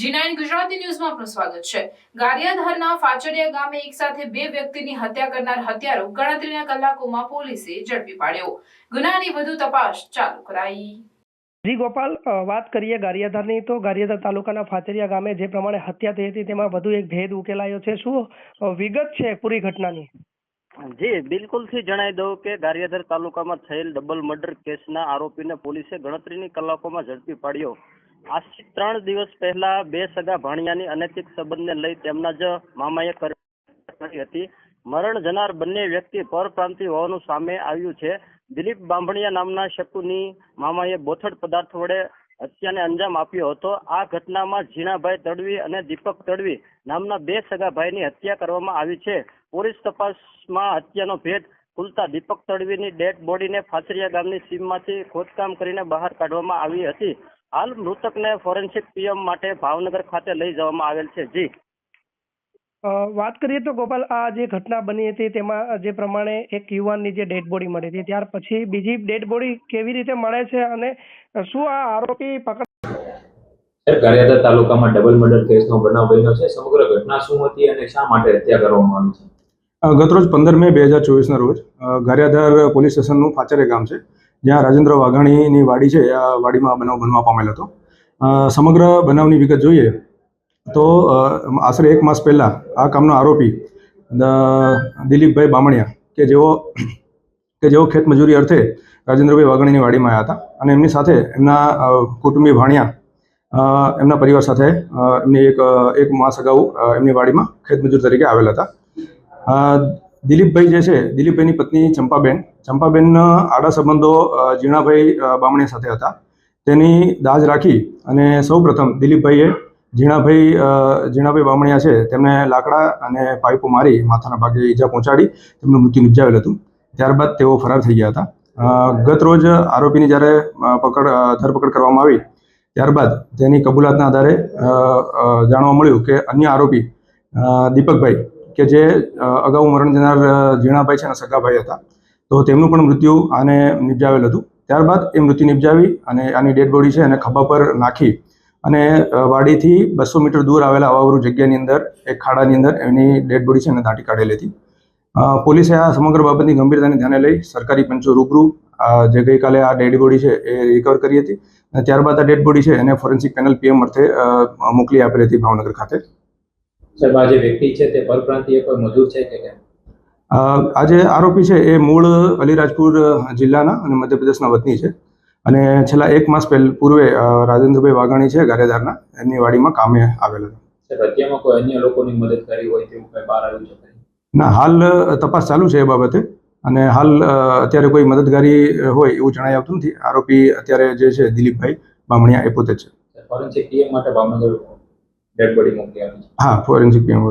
જી ગુજરાતી ન્યૂઝમાં આપનું સ્વાગત છે. ગારિયાધારના ફાચરિયા ગામે એક બે વ્યક્તિની હત્યા કરનાર હત્યારો ગણતરીના કલાકોમાં પોલીસે ઝડપી પાડ્યો. ગુનાની વધુ તપાસ ચાલુ કરાઈ. જી ગોપાલ વાત કરીએ ગારિયાધારની તો ગારિયાધાર તાલુકાના ફાચરિયા ગામે જે પ્રમાણે હત્યા થઈ હતી તેમાં વધુ એક ભેદ ઉકેલાયો છે. શું વિગત છે પૂરી ઘટનાની? જી બિલકુલથી જણાવી દઉં કે ગારિયાધાર તાલુકામાં થયેલ ડબલ મર્ડર કેસના આરોપીને પોલીસે ગણતરીની કલાકોમાં ઝડપી પાડ્યો. આજથી ત્રણ દિવસ પહેલા બે સગા ભાણિયાની અનૈતિક સંબંધને લઈ તેમના જ મામાએ કરી હતી. મરણ જનાર બંને વ્યક્તિ પરપ્રાંતિ હોવાનું સામે આવ્યું છે. દિલીપ બાંભણિયા નામના શકુની મામાએ બોથડ પદાર્થ વડે હત્યાને અંજામ આપ્યો હતો. આ ઘટનામાં ઝીણાભાઈ તડવી અને દીપક તડવી નામના બે સગા ભાઈની હત્યા કરવામાં આવી છે. પોલીસ તપાસમાં હત્યાનો ભેદ ખુલતા દીપક તડવીની ડેડ બોડીને ફાસરિયા ગામની સીમમાંથી ખોદકામ કરીને બહાર કાઢવામાં આવી હતી. હાલ મૃતકને ફોરેન્સિક પીએમ માટે ભાવનગર ખાતે લઈ જવામાં આવેલ છે. જી. વાત કરીએ તો ગોપાલ આ જે ઘટના બની હતી તેમાં જે પ્રમાણે એક યુવાનની જે ડેડ બોડી મળી હતી ત્યાર પછી બીજી ડેડ બોડી કેવી રીતે મળે છે અને શું આ આરોપી પકડ સાહેબ ગારિયાદા તાલુકામાં ડબલ મર્ડર કેસનો બનાવ બન્યો છે. સમગ્ર ઘટના શું હતી અને શા માટે હત્યા કરવામાં આવી છે? ગતરોજ પંદર મે બે હજાર ચોવીસના રોજ ગારિયાધાર પોલીસ સ્ટેશનનું ફાચરે ગામ છે. જ્યાં રાજેન્દ્ર વાઘાણીની વાડી છે, આ વાડીમાં બનાવ બનવા પામેલ હતો. સમગ્ર બનાવની વિગત જોઈએ તો આશરે એક માસ પહેલાં આ કામનો આરોપી દિલીપભાઈ બામણિયા કે જેઓ કે જેઓ ખેતમજૂરી અર્થે રાજેન્દ્રભાઈ વાઘાણીની વાડીમાં આવ્યા હતા અને એમની સાથે એમના કુટુંબી ભાણિયા એમના પરિવાર સાથે એમની એક એક માસ અગાઉ એમની વાડીમાં ખેતમજૂર તરીકે આવેલા હતા. દિલીપભાઈ જે છે, દિલીપભાઈની પત્ની ચંપાબેન. ચંપાબેન આડા સંબંધો ઝીણાભાઈ બામણી સાથે હતા. તેની દાજ રાખી અને સૌપ્રથમ દિલીપભાઈએ ઝીણાભાઈ ઝીણાભાઈ બામણિયા છે, તેમને લાકડા અને પાઇપો મારી માથાના ભાગે ઈજા પહોંચાડી તેમનું મૃત્યુ નિપજાવેલ હતું. ત્યારબાદ તેઓ ફરાર થઈ ગયા હતા. ગત રોજ આરોપીની જ્યારે પકડ ધરપકડ કરવામાં આવી, ત્યારબાદ તેની કબૂલાતના આધારે જાણવા મળ્યું કે અન્ય આરોપી દીપકભાઈ કે જે અગાઉ મરણ જનાર ઝીણાભાઈ છે એના સગાભાઈ હતા. તો તેમનું પણ મૃત્યુ આને નિપજાવેલ હતું. ત્યારબાદ એ મૃત્યુ નિપજાવી અને આની ડેડ બોડી છે એને ખભા પર નાખી અને વાડીથી બસો મીટર દૂર આવેલા અવાવરૂ જગ્યાની અંદર, એક ખાડાની અંદર એની ડેડ બોડી છે એને દાટી કાઢેલી હતી. પોલીસે આ સમગ્ર બાબતની ગંભીરતાને ધ્યાને લઈ સરકારી પંચો રૂબરૂ જે ગઈકાલે આ ડેડ બોડી છે એ રિકવર કરી હતી અને ત્યારબાદ આ ડેડ બોડી છે એને ફોરેન્સિક પેનલ પીએમ અર્થે મોકલી આપેલી હતી ભાવનગર ખાતે. સાહેબ આ જે વ્યક્તિ છે તે પરપ્રાંતીય કોઈ મજૂર છે કે કેમ? આજે આરોપી છે એ મૂળ અલીરાજપુર જિલ્લાના અને મધ્યપ્રદેશના વતની છે. અને છેલ્લા એક માસ પહેલ પૂર્વે રાજેન્દ્રભાઈ વાઘાણી છે ગારેદારના એમની વાડીમાં કામે આવેલા હતા કોઈ અન્ય લોકોની મદદ કરી હોય તેવું કંઈ બહાર આવ્યું છે ના હાલ તપાસ ચાલુ છે એ બાબતે. અને હાલ અત્યારે કોઈ મદદગારી હોય એવું જણાઈ આવતું નથી. આરોપી અત્યારે જે છે દિલીપભાઈ બામણિયા એ પોતે છે. ફોરેન્સિક ટીમ માટે ભાવનગર ડેડ બોડી મોકલી આપી હા ફોરેન્સિક પીએમ